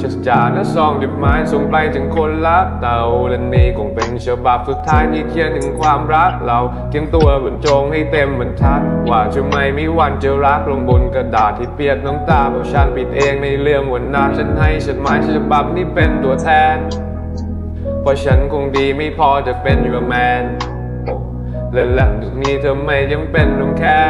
ฉันจานะซองจดหมายส่งไปถึงคนรักเราและนี่คงเป็นฉบับสุดท้ายที่เขียนถึงความรักเราเขียนตัวบรรจงให้เต็มบรรทัด ว่าจะไม่มีวันจะรักลงบนกระดาษที่เปียกน้ำตาเพราะฉันผิดเองในเรื่องวันนั้นฉันให้จดหมายฉบับนี้เป็นตัวแทนเพราะฉันคงดีไม่พอจะเป็น your man และหลังจากนี้เธอไม่ยังเป็นต้องแค่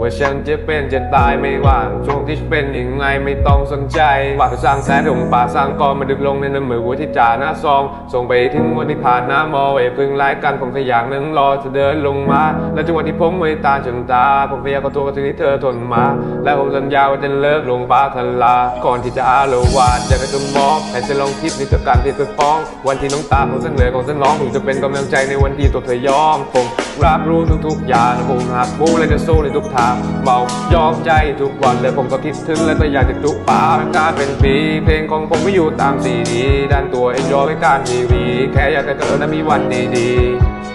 ว่าฉันจะเป็นจะตายไม่ว่าช่วงที่เป็นยังไงไม่ต้องสนใจว่าจะสร้างแสนดงป่าสร้างกอมาดึกลงในน้ำมือหัวที่จ่าหน้าซอง ส่งไปถึงวันที่ผ่านหน้ามอไว้พึ่งรายกันผมขยันนั่งรอเธอเดินลงมา และจังหวะที่ผมไม่ตาจนตา ผมพยายามขอโทษกับสิ่งที่เธอทนมา และผมสัญญาว่าจะเลิกลงบาคลา ก่อนที่จะอาละวาดอยากให้เธอมองให้เธอลองคิดในจากการที่เธอฟ้อง วันที่น้องตาของฉันเหนื่อยของฉันร้องถึงจะเป็นกำลังใจในวันที่ตัวเธอยอมผมรับรู้ทุกๆอย่างผมหักมูและจะสู้ในทุกทางเมายอมใจทุกวันเลยผมก็คิดถึงและก็อยากจะจุป่าการเป็นปีเพลงของผมไม่อยู่ตามซีดีด้านตัวเอ็นจอยการทีวีแค่อยากจะเจอและมีวันดีๆ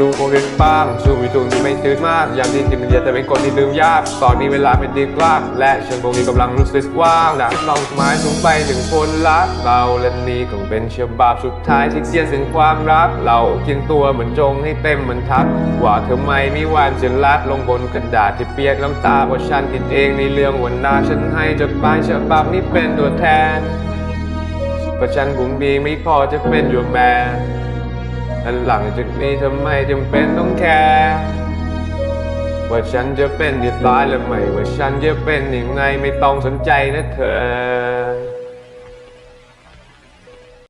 ลูกคงเรียนบ้างสู้วิทุนที่ไม่ตื่นมากอย่างที่กินมันเยอะแต่เป็นคนที่ลืมยาก ตอนนี้เวลาเป็นดีกลากและฉันคงมีกำลังรู้สึกว่างดังลองไม้สูงไปถึงคนรักเราและนี่คงเป็นฉบับสุดท้ายที่เขียนถึงความรัก เราเขียนตัวเหมือนจงให้เต็มเหมือนทักว่าเธอไม่มีวันจะลัดลงบนกระดาษที่เปียกน้ำตาเพราะฉันคิดเองในเรื่องวันหน้าฉันให้จดหมายฉบับนี้เป็นตัวแทนเพราะฉันคงดีไม่พอจะเป็น your man และหลังจากนี้ทำไม่จำเป็นต้องแคร์ว่าฉันจะเป็นที่ตายหรือไม่ว่าฉันจะเป็นยังไงไม่ต้องสนใจนะเธอ